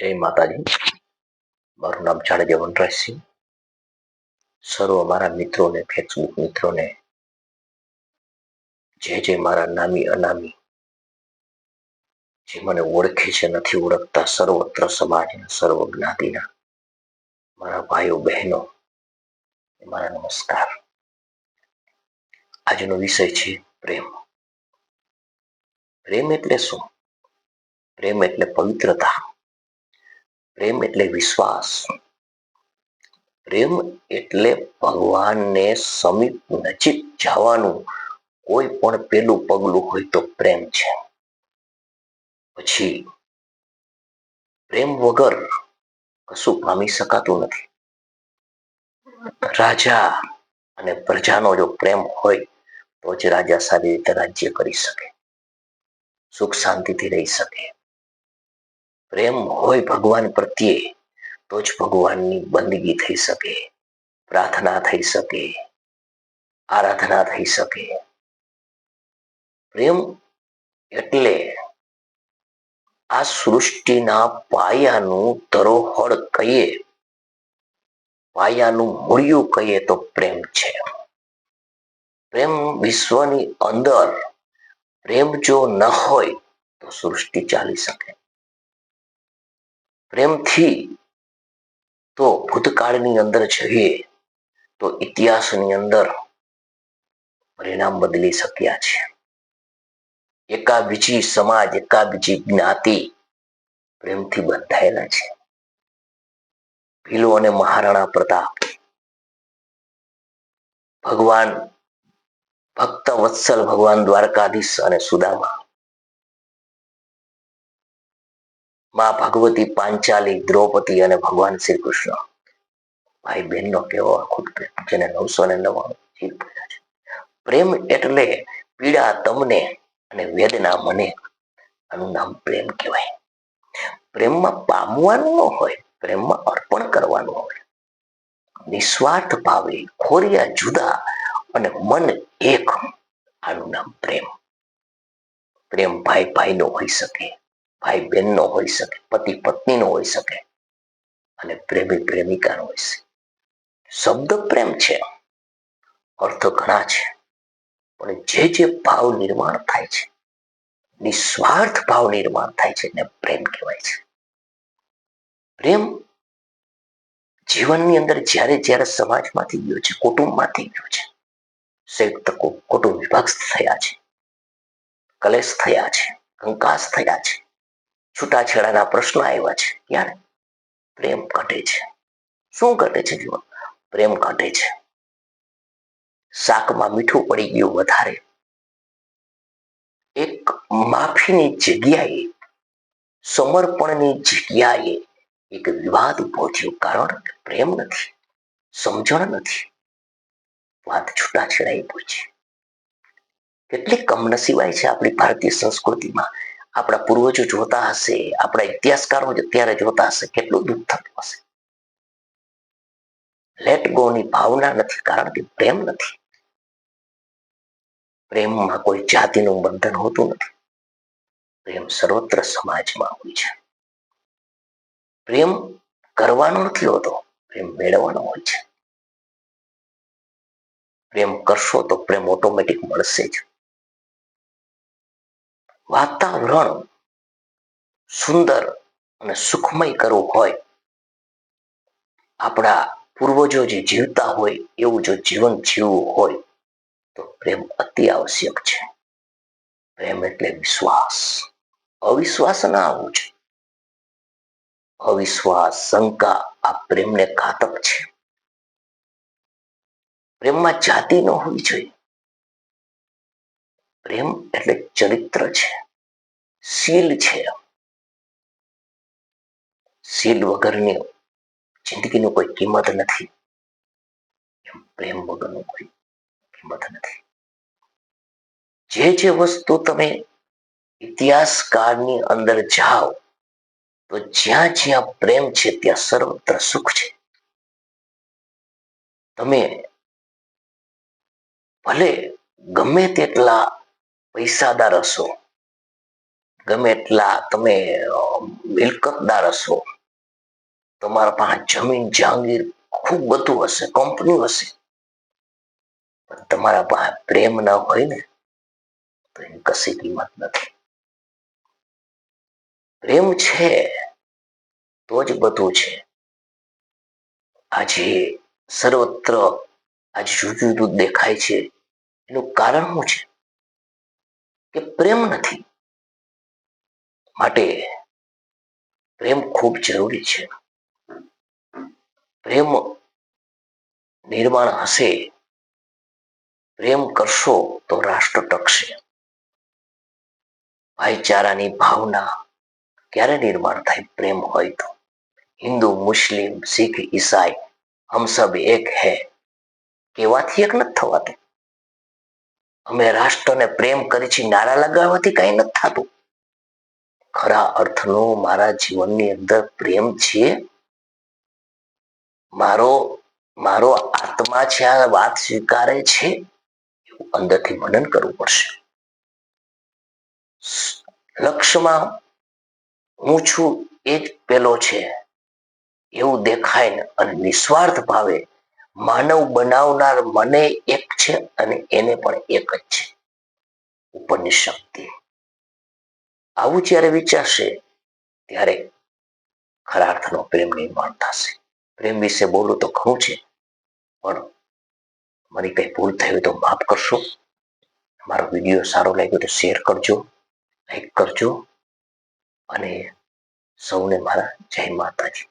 જય માતાજી. મારું નામ જાડેજા વનરાજસિંહ સર્વ મારા મિત્રોને ફેસબુક મિત્રોને, જે જે મારા નામી અનામી, જે મને ઓળખે છે, નથી ઓળખતા, સર્વત્ર સમાજના, સર્વ જ્ઞાતિના, મારા ભાઈઓ, બહેનો મારા નમસ્કાર. આજનો વિષય છે પ્રેમ. પ્રેમ એટલે શું? પ્રેમ એટલે પવિત્રતા. પ્રેમ એટલે વિશ્વાસ. પ્રેમ એટલે ભગવાનને સમીપ નજીક જવાનું કોઈ પણ પેલું પગલું હોય તો પ્રેમ છે. પછી, પ્રેમ વગર કશું પામી શકાતું નથી. રાજા અને પ્રજાનો જો પ્રેમ હોય તો જ રાજા સારી રીતે રાજ્ય કરી શકે. સુખ શાંતિથી રહી શકે. પ્રેમ હોય ભગવાન પ્રત્યે, તો જ ભગવાનની બંદગી થઈ શકે, પ્રાર્થના થઈ શકે, આરાધના થઈ શકે. પ્રેમ એટલે આ સૃષ્ટિના પાયાનું ધરોહર કહીએ, પાયાનું મૂળિયું કહીએ તો પ્રેમ છે. પ્રેમ વિશ્વની અંદર, પ્રેમ જો ન હોય તો સૃષ્ટિ ચાલી શકે. પ્રેમથી તો ભૂતકાળની અંદર જઈએ, તો ઇતિહાસની અંદર પરિણામ બદલી શક્યા છે. એકાબીજી સમાજ, એકાબીજી જ્ઞાતિ પ્રેમથી બંધાયેલા છે. ભીલો અને મહારાણા પ્રતાપ ભગવાન ભક્ત વત્સલ ભગવાન દ્વારકાધીશ અને સુદામા માં ભગવતી પાંચાલી, દ્રૌપદી અને ભગવાન શ્રી કૃષ્ણ. ભાઈ બહેનનો કેવો અખૂટ પ્રેમ જેને નવસો ને નવ્વાણું જીવ પડ્યા છે. પ્રેમ એટલે પીડા તમને અને વેદના મને આનું નામ પ્રેમ કહેવાય. પ્રેમમાં પામવાનું ન હોય, પ્રેમમાં અર્પણ કરવાનું હોય. નિસ્વાર્થ ભાવે ખોરિયા જુદા અને મન એક આનું નામ પ્રેમ. પ્રેમ ભાઈ ભાઈનો હોઈ શકે. ભાઈ બહેનનો હોઈ શકે પતિ પત્નીનો હોઈ શકે અને પ્રેમી પ્રેમિકાનો હોઈ શકે. શબ્દ પ્રેમ છે, અર્થ ઘણા છે, પણ જે જે ભાવ નિર્માણ થાય છે, નિસ્વાર્થ ભાવ નિર્માણ થાય છે એને પ્રેમ કહેવાય છે. પ્રેમ જીવનની અંદર જ્યારે જ્યારે સમાજમાંથી ગયો છે, કુટુંબમાંથી ગયો છે સંયુક્ત કુટુંબ વિભક્ત થયા છે, કલેશ થયા છે, કંકાસ થયા છે છૂટાછેડાના પ્રશ્નો આવ્યા છે. ત્યારે પ્રેમ ઘટે છે. શું ઘટે છે જીવન પ્રેમ ઘટે છે. શાકમાં મીઠું પડી ગયું વધારે. એક માફીની જગ્યાએ, સમર્પણની જગ્યાએ એક વિવાદ ઊભો થયો કારણ પ્રેમ નથી, સમજણ નથી. વાત છૂટાછેડાઈ પહોંચી. કેટલી કમનસીબાઈ છે આપણી ભારતીય સંસ્કૃતિમાં. આપણા પૂર્વજો જોતા હશે, આપણા ઇતિહાસકારો અત્યારે જોતા હશે, કેટલું દુઃખ થતું હશે. લેટ ગો ની ભાવના નથી, કારણ કે પ્રેમ નથી. પ્રેમમાં કોઈ જાતિનું બંધન હોતું નથી. પ્રેમ સર્વત્ર સમાજમાં હોય છે. પ્રેમ કરવાનો નથી હોતો, પ્રેમ મેળવવાનો હોય છે. પ્રેમ કરશો તો પ્રેમ ઓટોમેટિક મળશે જ. વાતાવરણ સુંદર અને સુખમય કરવું હોય. આપણા પૂર્વજો જે જીવતા હોય એવું જો જીવન જીવવું હોય તો પ્રેમ અતિ આવશ્યક છે. પ્રેમ એટલે વિશ્વાસ. અવિશ્વાસ ના આવવું છે અવિશ્વાસ, શંકા આ પ્રેમને ઘાતક છે. પ્રેમમાં જાતિ ન હોવી જોઈએ. પ્રેમ એટલે ચરિત્ર છે. શીલ છે. શીલ વગરની જિંદગીનું કોઈ કિંમત નથી. પ્રેમ વગરનું કોઈ કિંમત નથી. જે જે વસ્તુ તમે ઇતિહાસકારની અંદર જાઓ, તો જ્યાં જ્યાં પ્રેમ છે, ત્યાં સર્વત્ર સુખ છે. તમે ભલે ગમે તેટલા પૈસાદાર હશો. ગમે એટલા તમે મિલકતદાર હશો. તમારા પાસે જમીન, જહાંગીર ખૂબ બધું હશે, કંપની હશે. તમારા પાસે પ્રેમ ન હોય ને, તો એની કશી કિંમત નથી. પ્રેમ છે, તો જ બધું છે. આજે સર્વત્ર, આજે જુદું જુદું દેખાય છે. એનું કારણ શું છે? કે પ્રેમ નથી. માટે પ્રેમ ખૂબ જરૂરી છે. પ્રેમ નિર્માણ હશે, પ્રેમ કરશો તો રાષ્ટ્ર ટકશે. ભાઈચારાની ભાવના ક્યારે નિર્માણ થાય? પ્રેમ હોય તો. હિન્દુ, મુસ્લિમ, શીખ, ઈસાઈ, હમ સબ એક હૈ. કહેવાથી એક નથી થવાતું. અમે રાષ્ટ્રને પ્રેમ કરી છે, નારા લગાવવાથી કઈ નથી થતું. ખરા અર્થનો મારા જીવનની અંદર પ્રેમ છે. મારો મારો આત્મા છે, આ વાત સ્વીકારે છે. અંદરથી મનન કરવું પડશે. લક્ષ્યમાં હું છું એ જ પેલો છે. એવું દેખાય ને અને નિસ્વાર્થ ભાવે માનવ બનાવનાર મને એક છે અને એને પણ એક જ છે. ઉપરની શક્તિ આવું જ્યારે વિચારશે, ત્યારે ખરા અર્થનો પ્રેમ નિર્માણ થશે. પ્રેમ વિશે બોલું તો ઘણું છે, પણ મારી કઈ ભૂલ થઈ હોય તો માફ કરશો. મારો વીડિયો સારો લાગ્યો તો શેર કરજો, લાઈક કરજો, અને સૌને મારા જય માતાજી.